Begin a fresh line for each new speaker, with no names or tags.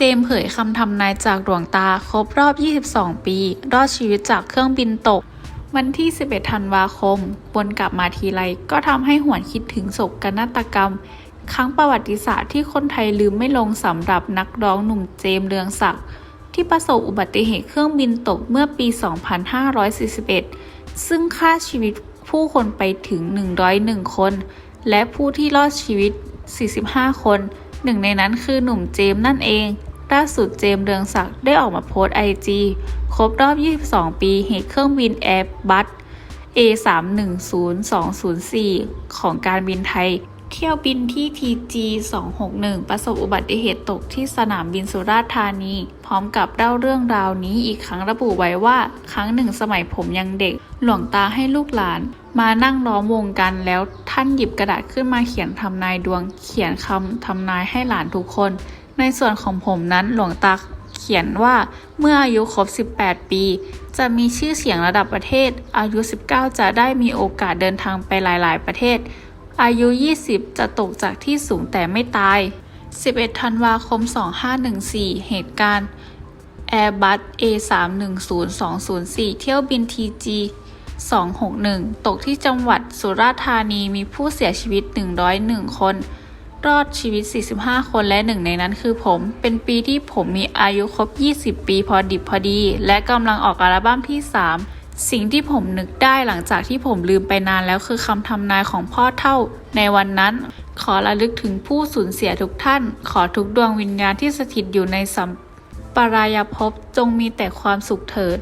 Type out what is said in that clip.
เจมเผยคำทำนายจากดวงตาครบรอบ 22 ปี รอดชีวิตจากเครื่องบินตก วันที่ 11 ธันวาคมวนกลับมาทีไรก็ทำให้หวนคิดถึงโศกนาฏกรรม ครั้งประวัติศาสตร์ที่คนไทยลืมไม่ลงสำหรับนักร้องหนุ่มเจมเรืองศักดิ์ที่ประสบอุบัติเหตุเครื่องบินตกเมื่อปี 2541 ซึ่งฆ่าชีวิตผู้คนไปถึง 101 คน และผู้ที่รอดชีวิต 45 คน หนึ่งในนั้นคือหนุ่มเจมส์นั่นเอง ล่าสุดเจมส์เรืองศักดิ์ได้ออกมาโพสต์ไอจีครบรอบ 22 ปีเหตุเครื่องบินแอร์บัส A310204 ของการบินไทย เที่ยวบินที่ TG 261 ประสบอุบัติเหตุตกที่สนามบินสุราษฎร์ธานี พร้อมกับเล่าเรื่องราวนี้อีกครั้งระบุไว้ว่า ครั้งหนึ่งสมัยผมยังเด็ก หลวงตาให้ลูกหลาน มานั่งล้อมวงกันแล้วท่านหยิบกระดาษขึ้นมาเขียนทำนายดวง เขียนคำทำนายให้หลานทุกคน ในส่วนของผมนั้นหลวงตาเขียนว่าเมื่ออายุครบ 18 ปี จะมีชื่อเสียงระดับประเทศ อายุ 19 จะได้มีโอกาสเดินทางไปหลาย ๆ ประเทศ อายุ 20 จะตกจากที่สูงแต่ไม่ตาย 11 ธันวาคม 2514 เหตุการณ์ Airbus A310204 เที่ยวบิน TG 261 ตกที่จังหวัดสุราษฎร์ธานีมีผู้เสียชีวิต 101 คน รอดชีวิต 45 คนและหนึ่งในนั้นคือผม เป็นปีที่ผมมีอายุครบ 20 ปีพอดิบพอดี และกำลังออกอัลบั้มที่ 3 สิ่งที่ผมนึกได้หลังจากที่ผมลืมไปนานแล้วคือคำทำนายของพ่อเท่า ในวันนั้น ขอระลึกถึงผู้สูญเสียทุกท่าน ขอทุกดวงวิญญาณที่สถิตอยู่ในสัมปรายภพจงมีแต่ความสุขเถิด